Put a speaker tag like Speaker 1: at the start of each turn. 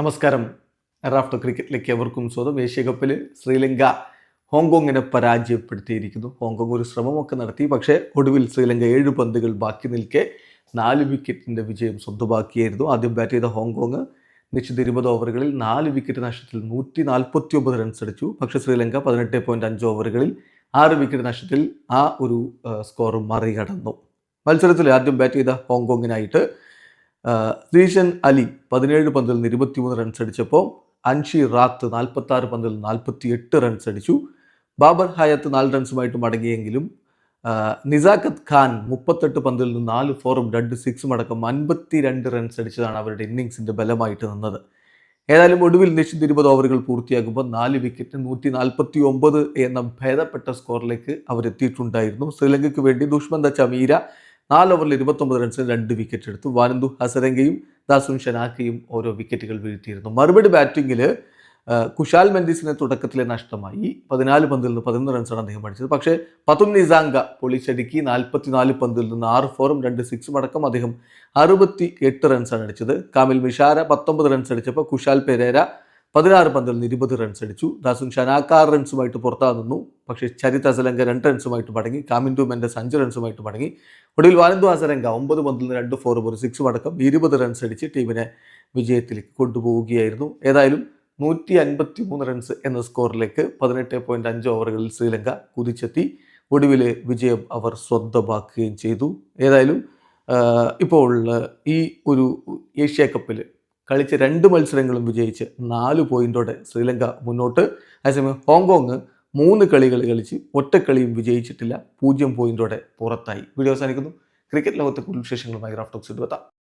Speaker 1: നമസ്കാരം. റാഫ്റ്റർ ക്രിക്കറ്റിലേക്ക് എവർക്കും സ്വാഗതം. ഏഷ്യ കപ്പിൽ ശ്രീലങ്ക ഹോങ്കോങ്ങിനെ പരാജയപ്പെടുത്തിയിരിക്കുന്നു. ഹോങ്കോങ് ഒരു ശ്രമമൊക്കെ നടത്തി. പക്ഷേ ഒടുവിൽ ശ്രീലങ്ക ഏഴ് പന്തുകൾ ബാക്കി നിൽക്കെ നാല് വിക്കറ്റിന്റെ വിജയം സ്വന്തമാക്കിയായിരുന്നു. ആദ്യം ബാറ്റ് ചെയ്ത ഹോങ്കോങ് നിശ്ചിത ഇരുപത് ഓവറുകളിൽ നാല് വിക്കറ്റ് നഷ്ടത്തിൽ നൂറ്റി നാൽപ്പത്തി ഒമ്പത് റൺസ് അടിച്ചു. പക്ഷേ ശ്രീലങ്ക പതിനെട്ട് പോയിന്റ് അഞ്ച് ഓവറുകളിൽ ആറ് വിക്കറ്റ് നഷ്ടത്തിൽ ആ ഒരു സ്കോർ മറികടന്നു. മത്സരത്തിൽ ആദ്യം ബാറ്റ് ചെയ്ത ഹോങ്കോങ്ങിനായിട്ട് ശ്രീഷൻ അലി പതിനേഴ് പന്തിൽ നിന്ന് ഇരുപത്തിമൂന്ന് റൺസ് അടിച്ചപ്പോൾ അൻഷി റാത്ത് നാൽപ്പത്തി ആറ് പന്തിൽ നാൽപ്പത്തി എട്ട് റൺസ് അടിച്ചു. ബാബർ ഹയാത്ത് നാല് റൺസുമായിട്ട് മടങ്ങിയെങ്കിലും നിസാഖത്ത് ഖാൻ മുപ്പത്തെട്ട് പന്തിൽ നിന്ന് നാല് ഫോറും രണ്ട് സിക്സും അടക്കം അൻപത്തി രണ്ട് റൺസ് അടിച്ചതാണ് അവരുടെ ഇന്നിങ്സിന്റെ ബലമായിട്ട് നിന്നത്. ഏതായാലും ഒടുവിൽ നിശ്ചിത ഇരുപത് ഓവറുകൾ പൂർത്തിയാകുമ്പോൾ നാല് വിക്കറ്റ് നൂറ്റി നാൽപ്പത്തി ഒമ്പത് എന്ന ഭേദപ്പെട്ട സ്കോറിലേക്ക് അവരെത്തിയിട്ടുണ്ടായിരുന്നു. ശ്രീലങ്കയ്ക്ക് വേണ്ടി ദുഷ്മന്ത ചമീര നാല് ഓവറിൽ ഇരുപത്തൊമ്പത് റൺസിന് രണ്ട് വിക്കറ്റ് എടുത്തു. വാനന്ദു ഹസരംഗയും ദാസുൻ ഷനാക്കയും ഓരോ വിക്കറ്റുകൾ വീഴ്ത്തിയിരുന്നു. മറുപടി ബാറ്റിങ്ങിൽ കുശാൽ മെൻഡീസിനെ തുടക്കത്തിലെ നഷ്ടമായി. പതിനാല് പന്തിൽ നിന്ന് പതിനൊന്ന് റൺസാണ് അദ്ദേഹം അടിച്ചത്. പക്ഷേ പതും നിസാങ്ക പൊളിച്ചടുക്കി നാൽപ്പത്തിനാല് പന്തിൽ നിന്ന് ആറ് ഫോറും രണ്ട് സിക്സും അടക്കം അദ്ദേഹം അറുപത്തി എട്ട് റൺസാണ് അടിച്ചത്. കാമിൽ മിഷാര പത്തൊമ്പത് റൺസ് അടിച്ചപ്പോൾ കുശാൽ പെരേര പതിനാറ് പന്തിൽ നിന്ന് ഇരുപത് റൺസ് അടിച്ചു. ദാസുൻ ഷനാക്ക ആറ് റൺസുമായിട്ട് പുറത്താ നിന്നു. പക്ഷേ ചരിത് അസലങ്ക രണ്ട് റൺസുമായിട്ട് മടങ്ങി. കാമിൻഡു മെൻഡസ് അഞ്ച് റൺസുമായിട്ട് മടങ്ങി. ഒടുവിൽ വാനന്ദു ആസരംഗ ഒമ്പത് പന്തിൽ നിന്ന് രണ്ട് ഫോർ ഒരു സിക്സ് അടക്കം ഇരുപത് റൺസ് അടിച്ച് ടീമിനെ വിജയത്തിലേക്ക് കൊണ്ടുപോവുകയായിരുന്നു. ഏതായാലും നൂറ്റി അൻപത്തി മൂന്ന് റൺസ് എന്ന സ്കോറിലേക്ക് പതിനെട്ട് പോയിന്റ് അഞ്ച് ഓവറുകളിൽ ശ്രീലങ്ക കുതിച്ചെത്തി. ഒടുവിൽ വിജയം അവർ സ്വന്തമാക്കുകയും ചെയ്തു. ഏതായാലും ഇപ്പോൾ ഈ ഒരു ഏഷ്യ കപ്പിൽ കളിച്ച രണ്ട് മത്സരങ്ങളും വിജയിച്ച് നാല് പോയിന്റോടെ ശ്രീലങ്ക മുന്നോട്ട്. അതേസമയം ഹോങ്കോങ് മൂന്ന് കളികൾ കളിച്ച് ഒറ്റക്കളിയും വിജയിച്ചിട്ടില്ല. പൂജ്യം പോയിന്റോടെ പുറത്തായി. വീഡിയോ അവസാനിക്കുന്നു. ക്രിക്കറ്റ് ലോകത്തെ കൂടുതൽ വിശേഷങ്ങളുമായി റാഫ്റ്റോക്സ് എടുത്താം